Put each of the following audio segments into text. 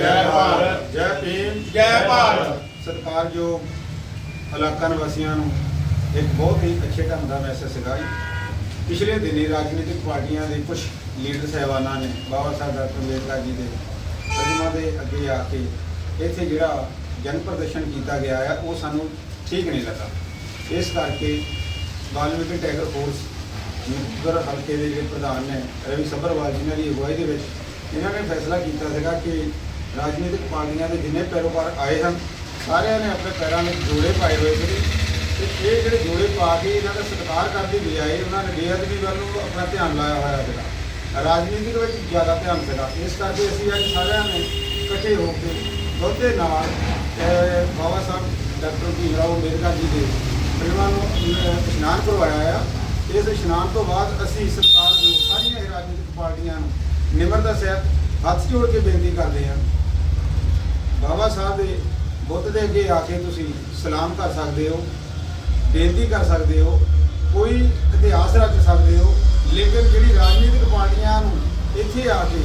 ਜੈ ਭਾਰਤ ਜੈ ਭੀਮ ਜੈ ਭਾਰਤ। ਸਤਿਕਾਰਯੋਗ ਇਲਾਕਾ ਨਿਵਾਸੀਆਂ ਨੂੰ ਇੱਕ ਬਹੁਤ ਹੀ ਅੱਛੇ ਢੰਗ ਦਾ ਮੈਸੇਜ ਸੀਗਾ ਪਿਛਲੇ ਦਿਨੀ ਰਾਜਨੀਤਿਕ ਪਾਰਟੀਆਂ ਦੇ ਕੁਝ ਲੀਡਰ ਸਹਿਬਾਨਾਂ ਨੇ ਬਾਬਾ ਸਾਹਿਬ ਡਾਕਟਰ ਅੰਬੇਦਕਰ ਜੀ ਦੇ ਅਜਿਹਾ ਦੇ ਅੱਗੇ ਆ ਕੇ ਇੱਥੇ ਜਿਹੜਾ ਜਨ ਪ੍ਰਦਰਸ਼ਨ ਕੀਤਾ ਗਿਆ ਆ ਉਹ ਸਾਨੂੰ ਠੀਕ ਨਹੀਂ ਲੱਗਾ। ਇਸ ਕਰਕੇ ਬਾਲਮੀਕੀ ਟੈਗਰ ਫੋਰਸ ਗੁਰ ਹਲਕੇ ਦੇ ਜਿਹੜੇ ਪ੍ਰਧਾਨ ਨੇ ਰਵੀ ਸੱਭਰਵਾਲ ਜੀ ਨੇ ਦੀ ਅਗਵਾਈ ਦੇ ਵਿੱਚ ਇਹਨਾਂ ਨੇ ਫੈਸਲਾ ਕੀਤਾ ਸੀਗਾ ਕਿ ਰਾਜਨੀਤਿਕ ਪਾਰਟੀਆਂ ਦੇ ਜਿੰਨੇ ਪੈਰੋਕਾਰ ਆਏ ਹਨ, ਸਾਰਿਆਂ ਨੇ ਆਪਣੇ ਪੈਰਾਂ ਵਿੱਚ ਜੋੜੇ ਪਾਏ ਹੋਏ ਸੀ। ਤੇ ਇਹ ਜਿਹੜੇ ਜੋੜੇ ਪਾ ਕੇ ਇਹਨਾਂ ਦਾ ਸਤਿਕਾਰ ਕਰਨ ਦੀ ਬਜਾਏ ਉਹਨਾਂ ਨੇ ਬੇਅਦਬੀ ਵੱਲ ਨੂੰ ਆਪਣਾ ਧਿਆਨ ਲਾਇਆ ਹੋਇਆ ਸੀਗਾ। ਰਾਜਨੀਤੀ ਦੇ ਵਿੱਚ ਜ਼ਿਆਦਾ ਧਿਆਨ ਸੀਗਾ। ਇਸ ਕਰਕੇ ਅਸੀਂ ਅੱਜ ਸਾਰਿਆਂ ਨੇ ਇਕੱਠੇ ਹੋ ਕੇ ਦੁੱਧ ਦੇ ਨਾਲ ਬਾਬਾ ਸਾਹਿਬ, ਡਾਕਟਰ ਭੀਮ ਰਾਓ ਅੰਬੇਦਕਰ ਜੀ ਦੇ ਪ੍ਰੇਮਾਂ ਨੂੰ ਇਸ਼ਨਾਨ ਕਰਵਾਇਆ ਆ ਇਸ ਇਸ਼ਨਾਨ ਤੋਂ ਬਾਅਦ ਅਸੀਂ ਸਰਕਾਰ ਨੂੰ ਸਾਰੀਆਂ ਹੀ ਰਾਜਨੀਤਿਕ ਪਾਰਟੀਆਂ ਨੂੰ ਨਿਮਰਤਾ ਸਹਿਤ ਹੱਥ ਜੋੜ ਕੇ ਬੇਨਤੀ ਕਰਦੇ ਹਾਂ ਬਾਬਾ ਸਾਹਿਬ ਦੇ ਬੁੱਤ ਦੇ ਅੱਗੇ ਆ ਕੇ ਤੁਸੀਂ ਸਲਾਮ ਕਰ ਸਕਦੇ ਹੋ, ਬੇਨਤੀ ਕਰ ਸਕਦੇ ਹੋ, ਕੋਈ ਇਤਿਹਾਸ ਰੱਖ ਸਕਦੇ ਹੋ, ਲੇਕਿਨ ਜਿਹੜੀ ਰਾਜਨੀਤਿਕ ਪਾਰਟੀਆਂ ਨੂੰ ਇੱਥੇ ਆ ਕੇ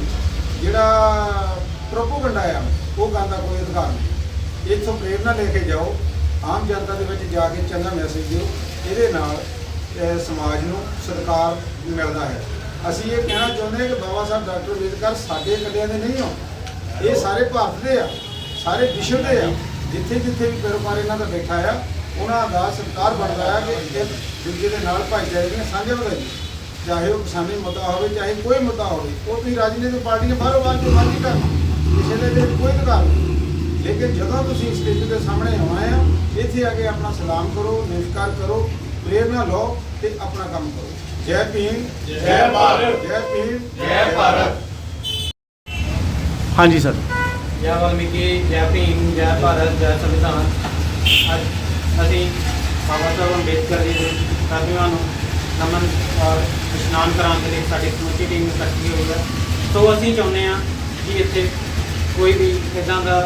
ਜਿਹੜਾ ਪ੍ਰੋਪੋਗੰਡਾ ਆ, ਉਹ ਕਰਨ ਦਾ ਕੋਈ ਅਧਿਕਾਰ ਨਹੀਂ। ਇੱਥੋਂ ਪ੍ਰੇਰਨਾ ਲੈ ਕੇ ਜਾਓ, ਆਮ ਜਨਤਾ ਦੇ ਵਿੱਚ ਜਾ ਕੇ ਚੰਗਾ ਮੈਸੇਜ ਦਿਓ, ਇਹਦੇ ਨਾਲ ਸਮਾਜ ਨੂੰ ਸਤਿਕਾਰ ਮਿਲਦਾ ਹੈ। ਅਸੀਂ ਇਹ ਕਹਿਣਾ ਚਾਹੁੰਦੇ ਹਾਂ ਕਿ ਬਾਬਾ ਸਾਹਿਬ ਡਾਕਟਰ ਅੰਬੇਦਕਰ ਸਾਡੇ ਇਕੱਲਿਆਂ ਦੇ ਨਹੀਂ ਹੋ ਇਹ ਸਾਰੇ ਭਾਰਤ ਦੇ ਆ। ਸਾਰੇ ਵਿਸ਼ਵ ਦੇ ਆ। ਜਿੱਥੇ ਜਿੱਥੇ ਵੀ ਪਰਿਵਾਰ ਇਹਨਾਂ ਦਾ ਬੈਠਾ ਆ ਉਹਨਾਂ ਦਾ ਸਤਿਕਾਰ ਬਣਦਾ ਆ ਕਿ ਇੱਕ ਦੂਜੇ ਦੇ ਨਾਲ ਭਾਈਚਾਰੇ ਦੀਆਂ ਸਾਂਝਾਂ ਵਧਾਈ ਚਾਹੇ ਉਹ ਕਿਸਾਨੀ ਮੁੱਦਾ ਹੋਵੇ ਚਾਹੇ ਕੋਈ ਮੁੱਦਾ ਹੋਵੇ ਉਹ ਤੁਸੀਂ ਰਾਜਨੀਤਿਕ ਪਾਰਟੀਆਂ ਬਾਹਰੋਂ ਬਾਹਰ ਕੇ ਮਾਨੀ ਕਰ ਕਿਸੇ ਦੇ ਵਿੱਚ ਕੋਈ ਅਧਿਕਾਰ ਨਹੀਂ ਲੇਕਿਨ ਜਦੋਂ ਤੁਸੀਂ ਸਟੇਜ ਦੇ ਸਾਹਮਣੇ ਆਉਣਾ ਆ ਇੱਥੇ ਆ ਕੇ ਆਪਣਾ ਸਲਾਮ ਕਰੋ ਨਮਸਕਾਰ ਕਰੋ ਪ੍ਰੇਰਨਾ ਲਓ ਤੇ ਆਪਣਾ ਕੰਮ ਕਰੋ। ਜੈ ਭੀਮ ਜੈ ਭਾਰਤ। ਜੈ ਭੀਮ ਜੈ ਭਾਰਤ। ਹਾਂਜੀ ਸਰ। ਜੈ ਵਾਲਮੀਕੀ, ਜੈ ਭੀਮ, ਜੈ ਭਾਰਤ, ਜੈ ਸੰਵਿਧਾਨ। ਅੱਜ ਅਸੀਂ ਬਾਬਾ ਸਾਹਿਬ ਅੰਬੇਦਕਰ ਜੀ ਦੇ ਪ੍ਰਤਿਮਾ ਨੂੰ ਨਮਨ ਔਰ ਇਸ਼ਨਾਨ ਕਰਾਉਣ ਦੇ ਲਈ ਸਾਡੀ ਸਮੁੱਚੀ ਟੀਮ ਇਕੱਠੀ ਹੋਈ ਹੈ। ਸੋ ਅਸੀਂ ਚਾਹੁੰਦੇ ਹਾਂ ਕਿ ਇੱਥੇ ਕੋਈ ਵੀ ਇਦਾਂ ਦਾ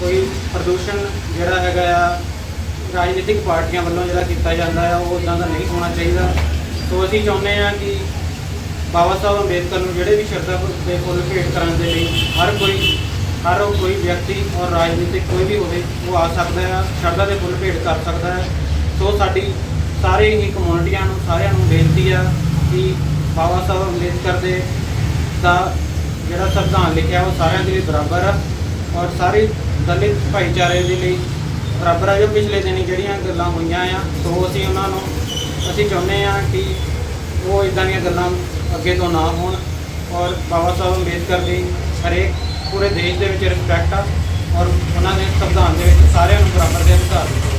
ਕੋਈ ਪ੍ਰਦੂਸ਼ਣ ਜਿਹੜਾ ਹੈਗਾ ਆ, ਰਾਜਨੀਤਿਕ ਪਾਰਟੀਆਂ ਵੱਲੋਂ ਜਿਹੜਾ ਕੀਤਾ ਜਾਂਦਾ ਆ, ਉਹ ਇਦਾਂ ਦਾ ਨਹੀਂ ਹੋਣਾ ਚਾਹੀਦਾ। ਸੋ ਅਸੀਂ ਚਾਹੁੰਦੇ ਹਾਂ ਕਿ ਬਾਬਾ ਸਾਹਿਬ ਅੰਬੇਦਕਰ ਨੂੰ ਜਿਹੜੇ ਵੀ ਸ਼ਰਧਾ ਦੇ ਫੁੱਲ ਭੇਟ ਕਰਨ ਦੇ ਲਈ ਹਰ ਹਰ ਕੋਈ ਵਿਅਕਤੀ ਔਰ ਰਾਜਨੀਤਿਕ ਕੋਈ ਵੀ ਹੋਵੇ, ਉਹ ਆ ਸਕਦਾ ਹੈ, ਸ਼ਰਧਾ ਦੇ ਫੁੱਲ ਭੇਟ ਕਰ ਸਕਦਾ ਹੈ। ਸੋ ਸਾਡੀ ਸਾਰੇ ਹੀ ਕਮਿਊਨਿਟੀਆਂ ਨੂੰ, ਸਾਰਿਆਂ ਨੂੰ ਬੇਨਤੀ ਆ ਕਿ ਬਾਬਾ ਸਾਹਿਬ ਅੰਬੇਦਕਰ ਦੇ ਦਾ ਜਿਹੜਾ ਸੰਵਿਧਾਨ ਲਿਖਿਆ, ਉਹ ਸਾਰਿਆਂ ਦੇ ਲਈ ਬਰਾਬਰ ਆ ਔਰ ਸਾਰੇ ਦਲਿਤ ਭਾਈਚਾਰੇ ਦੇ ਲਈ ਬਰਾਬਰ ਆ। ਜੋ ਪਿਛਲੇ ਦਿਨੀ ਜਿਹੜੀਆਂ ਗੱਲਾਂ ਹੋਈਆਂ ਆ, ਸੋ ਅਸੀਂ ਉਹਨਾਂ ਨੂੰ, ਅਸੀਂ ਚਾਹੁੰਦੇ ਆ ਕਿ ਉਹ ਇਦਾਂ ਦੀਆਂ ਗੱਲਾਂ ਅੱਗੇ ਤੋਂ ਨਾ ਹੋਣ ਔਰ ਬਾਬਾ ਸਾਹਿਬ ਅੰਬੇਦਕਰ ਦੀ ਹਰੇਕ ਪੂਰੇ ਦੇਸ਼ ਦੇ ਵਿੱਚ ਰਿਸਪੈਕਟ ਆ ਔਰ ਉਹਨਾਂ ਨੇ ਸੰਵਿਧਾਨ ਦੇ ਵਿੱਚ ਸਾਰਿਆਂ ਨੂੰ ਬਰਾਬਰ ਦੇ ਅਧਿਕਾਰ ਦਿੱਤੇ